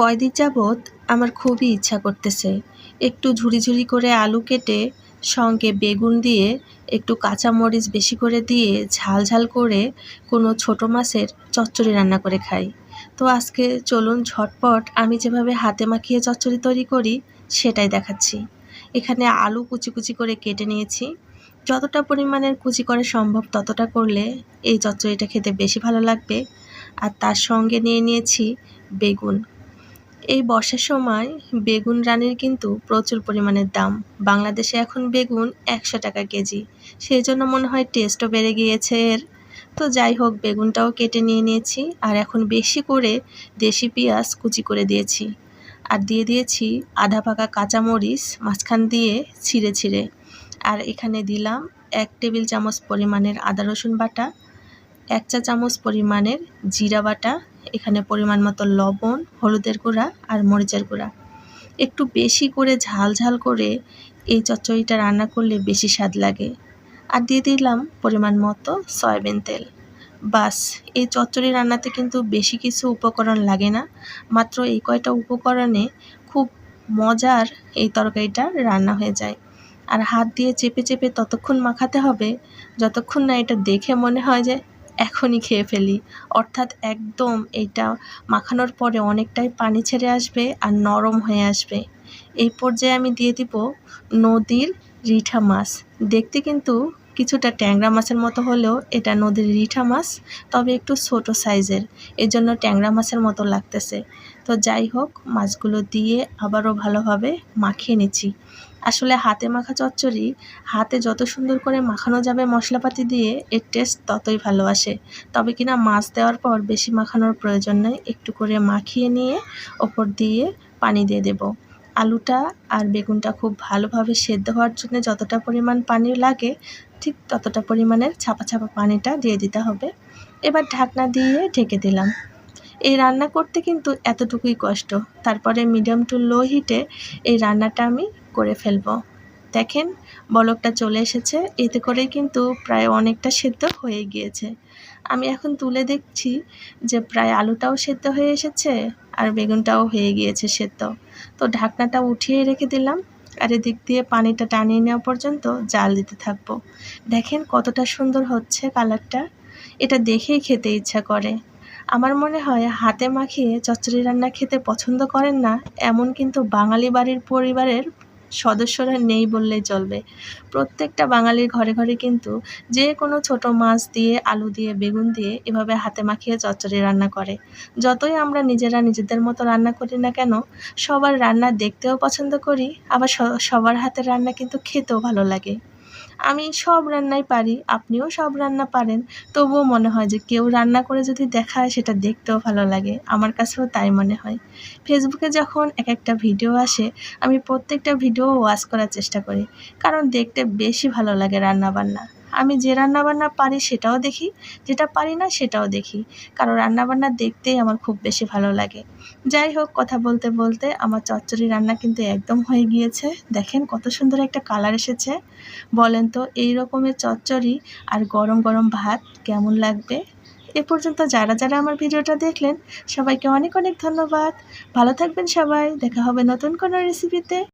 কয়দিন যাবৎ আমার খুবই ইচ্ছা করতেছে। একটু ঝুরি ঝুরি করে আলু কেটে, সঙ্গে বেগুন দিয়ে একটু কাঁচামরিচ বেশি করে দিয়ে ঝাল ঝাল করে কোনো ছোটো মাছের চচ্চড়ি রান্না করে খাই। তো আজকে চলুন ঝটপট আমি যেভাবে হাতে মাখিয়ে চচ্চড়ি তৈরি করি, সেটাই দেখাচ্ছি। এখানে আলু কুচি কুচি করে কেটে নিয়েছি। যতটা পরিমাণের কুচি করে সম্ভব ততটা করলে এই চচ্চড়িটা খেতে বেশি ভালো লাগবে। আর তার সঙ্গে নিয়ে নিয়েছি বেগুন। এই বর্ষার সময় বেগুন রানীর কিন্তু প্রচুর পরিমাণের দাম। বাংলাদেশে এখন বেগুন একশো টাকা কেজি। সেই জন্য মনে হয় টেস্টও বেড়ে গিয়েছে এর। তো যাই হোক, বেগুনটাও কেটে নিয়ে নিয়েছি আর এখন বেশি করে দেশি পেঁয়াজ কুচি করে দিয়েছি। আর দিয়ে দিয়েছি আধা পাকা কাঁচামরিচ মাঝখান দিয়ে ছিঁড়ে ছিঁড়ে। আর এখানে দিলাম এক টেবিল চামচ পরিমাণের আদা রসুন বাটা, এক চা চামচ পরিমাণের জিরা বাটা এখানে পরিমাণ মতো লবণ, হলুদের গুঁড়া আর মরিচের গুঁড়া। একটু বেশি করে ঝাল ঝাল করে এই চচ্চড়িটা রান্না করলে বেশি স্বাদ লাগে। আর দিয়ে দিলাম পরিমাণ মতো সয়াবিন তেল। বাস, এই চচ্চড়ি রান্নাতে কিন্তু বেশি কিছু উপকরণ লাগে না। মাত্র এই কয়টা উপকরণে খুব মজার এই তরকারিটা রান্না হয়ে যায়। আর হাত দিয়ে চেপে চেপে ততক্ষণ মাখাতে হবে, যতক্ষণ না এটা দেখে মনে হয় যে এখনই খেয়ে ফেলি। অর্থাৎ একদম এটা মাখানোর পরে অনেকটাই পানি ছেড়ে আসবে আর নরম হয়ে আসবে। এই পর্যায়ে আমি দিয়ে দিব নদীর রিঠা মাছ। দেখতে কিন্তু কিছুটা ট্যাংরা মাছের মতো হলেও এটা নদীর রিঠা মাছ, তবে একটু ছোট সাইজের। এজন্য ট্যাংরা মাছের মতো লাগতেছে। তো যাই হোক, মাছগুলো দিয়ে আবারও ভালোভাবে মাখিয়ে নিচ্ছি। আসলে হাতে মাখা চচ্চড়ি, হাতে যত সুন্দর করে মাখানো যাবে মশলাপাতি দিয়ে, এর টেস্ট ততই ভালো আসে। তবে কিনা মাছ দেওয়ার পর বেশি মাখানোর প্রয়োজন নেই, একটু করে মাখিয়ে নিয়ে ওপর দিয়ে পানি দিয়ে দেব। আলুটা আর বেগুনটা খুব ভালোভাবে সেদ্ধ হওয়ার জন্য যতটা পরিমাণ পানি লাগে, ঠিক ততটা পরিমাণের ছাপা ছাপা পানিটা দিয়ে দিতে হবে। এবার ঢাকনা দিয়ে ঢেকে দিলাম। এই রান্না করতে কিন্তু এতটুকুই কষ্ট। তারপরে মিডিয়াম টু লো হিটে এই রান্নাটা আমি করে ফেলব। দেখেন, বলকটা চলে এসেছে। এতে করেই কিন্তু প্রায় অনেকটা সেদ্ধ হয়ে গিয়েছে। আমি এখন তুলে দেখছি যে প্রায় আলুটাও সেদ্ধ হয়ে এসেছে আর বেগুনটাও হয়ে গিয়েছে সেদ্ধ। তো ঢাকনাটা উঠিয়ে রেখে দিলাম আর এদিক দিয়ে পানিটা টানিয়ে নেওয়া পর্যন্ত জাল দিতে থাকব। দেখেন কতটা সুন্দর হচ্ছে কালারটা। এটা দেখেই খেতে ইচ্ছা করে। আমার মনে হয় হাতে মাখিয়ে চচ্চড়ি রান্না খেতে পছন্দ করেন না, এমন কিন্তু বাঙালি বাড়ির পরিবারের সদস্যরা নেই বললেই চলবে। প্রত্যেকটা বাঙালির ঘরে ঘরে কিন্তু যে কোনো ছোট মাছ দিয়ে, আলু দিয়ে, বেগুন দিয়ে এভাবে হাতে মাখিয়ে চচ্চড়ি রান্না করে। যতই আমরা নিজেরা নিজেদের মতো রান্না করি না কেন, সবার রান্না দেখতেও পছন্দ করি, আবার সবার হাতের রান্না কিন্তু খেতেও ভালো লাগে। আমি সব রান্নাই পারি, আপনিও সব রান্না পারেন। তবুও মনে হয় যে কেউ রান্না করে যদি দেখায় সেটা দেখতেও ভালো লাগে। আমার কাছেও তাই মনে হয়। ফেসবুকে যখন এক একটা ভিডিও আসে, আমি প্রত্যেকটা ভিডিও ওয়াচ করার চেষ্টা করি। কারণ দেখতে বেশি ভালো লাগে রান্না বান্না আমি যে রান্নাবান্না পারি সেটাও দেখি, যেটা পারি না সেটাও দেখি। কারণ রান্নাবান্না দেখতেই আমার খুব বেশি ভালো লাগে। যাই হোক, কথা বলতে বলতে আমার চচ্চড়ি রান্না কিন্তু একদম হয়ে গিয়েছে। দেখেন কত সুন্দর একটা কালার এসেছে। বলেন তো, এই রকমের চচ্চড়ি আর গরম গরম ভাত কেমন লাগবে? এ পর্যন্ত যারা যারা আমার ভিডিওটা দেখলেন, সবাইকে অনেক অনেক ধন্যবাদ। ভালো থাকবেন সবাই। দেখা হবে নতুন কোনো রেসিপিতে